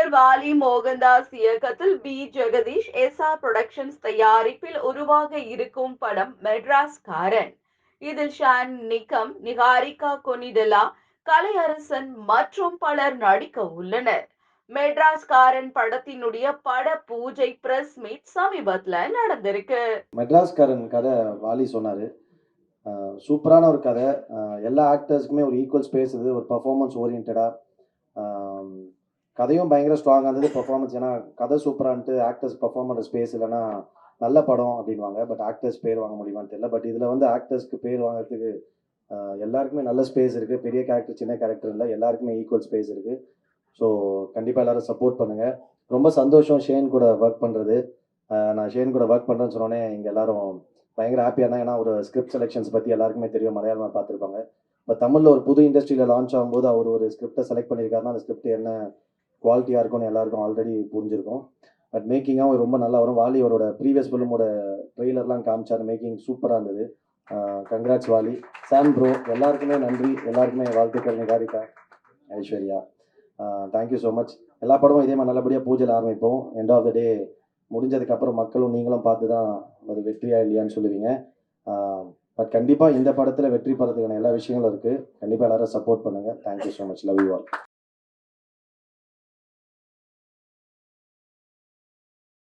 இயக்குனர் வாலி மோகன்தாஸ் இயக்கத்தில் B Jagadish SR productions தயாரிப்பில் உருவாக இருக்கும் படம் மெட்ராஸ் காரன் இதில் ஷான் நிக்கம் நிகாரிகா கொனிடலா கலையரசன் மற்றும் பலர் நடிக்க உள்ளனர். மெட்ராஸ் காரன் படத்தினுடைய பட பூஜை பிரஸ் மீட் சமீபத்துல நடந்திருக்கு. மெட்ராஸ்காரன் கதை வாலி சொன்னாரு. சூப்பரான ஒரு கதை. எல்லா ஆக்டர்ஸ்க்குமே ஒரு ஈக்குவல் ஸ்பேஸ் இது ஒரு பர்ஃபார்மன்ஸ் ஓரியன்டாக கதையும் பயங்கர ஸ்ட்ராங்காக இருந்தது. பர்ஃபார்மன்ஸ் ஏன்னா கதை சூப்பரான்ட்டு ஆக்டர்ஸ் பர்ஃபார்ம் பண்ணுற ஸ்பேஸ் இல்லைன்னா நல்ல படம் அப்படின்வாங்க பட் ஆக்டர்ஸ் பேர் வாங்க முடியுமான்னு தெரியல. பட் இதில் வந்து ஆக்டர்ஸ்க்கு பேர் வாங்குறதுக்கு எல்லாருக்குமே நல்ல ஸ்பேஸ் இருக்குது பெரிய கேரக்டர் சின்ன கேரக்டர் இல்லை. எல்லாருக்குமே ஈக்குவல் ஸ்பேஸ் இருக்குது ஸோ கண்டிப்பாக எல்லோரும் சப்போர்ட் பண்ணுங்கள் ரொம்ப சந்தோஷம் ஷேன் கூட ஒர்க் பண்ணுறது நான் ஷேன் கூட ஒர்க் பண்ணுறேன்னு சொன்னோன்னே இங்கே எல்லாரும் பயங்கர ஹாப்பியாக இருந்தாங்க. ஏன்னா ஒரு ஸ்கிரிப்ட் செலெக்ஷன்ஸ் பற்றி எல்லாருக்குமே தெரியும். மலையாளமாக பார்த்துருப்பாங்க. இப்போ தமிழில் ஒரு புது இண்டஸ்ட்ரியில் லான்ச் ஆகும்போது அவர் ஒரு ஸ்கிரிப்டை செலக்ட் பண்ணியிருக்காருன்னா அந்த ஸ்கிரிப்ட் என்ன குவாலிட்டியாக இருக்கும்னு எல்லாருக்கும் ஆல்ரெடி புரிஞ்சிருக்கும். பட் மேக்கிங்காகவும் ரொம்ப நல்லா வரும். வாலி அவரோட ப்ரீவியஸ் ஃபிலிமோட ட்ரெய்லர்லாம் காமிச்சார் மேக்கிங் சூப்பராக இருந்தது. கங்க்ராட்ஸ் வாலி. சாம் ப்ரோ எல்லாருக்குமே நன்றி. எல்லாருக்குமே வாழ்த்துக்கள் Niharika Aishwarya. Thank you so much எல்லா படமும் இதே மாதிரி நல்லபடியாக பூஜையில் ஆரம்பிப்போம். எண்ட் ஆஃப் த டே முடிஞ்சதுக்கப்புறம் மக்களும் நீங்களும் பார்த்து தான் அது வெற்றியா இல்லையான்னு சொல்லுவீங்க. பட் கண்டிப்பாக இந்த படத்தில் வெற்றி பெறதுக்கான எல்லா விஷயங்களும் இருக்குது கண்டிப்பாக எல்லாரும் சப்போர்ட் பண்ணுங்கள் thank you so much love you all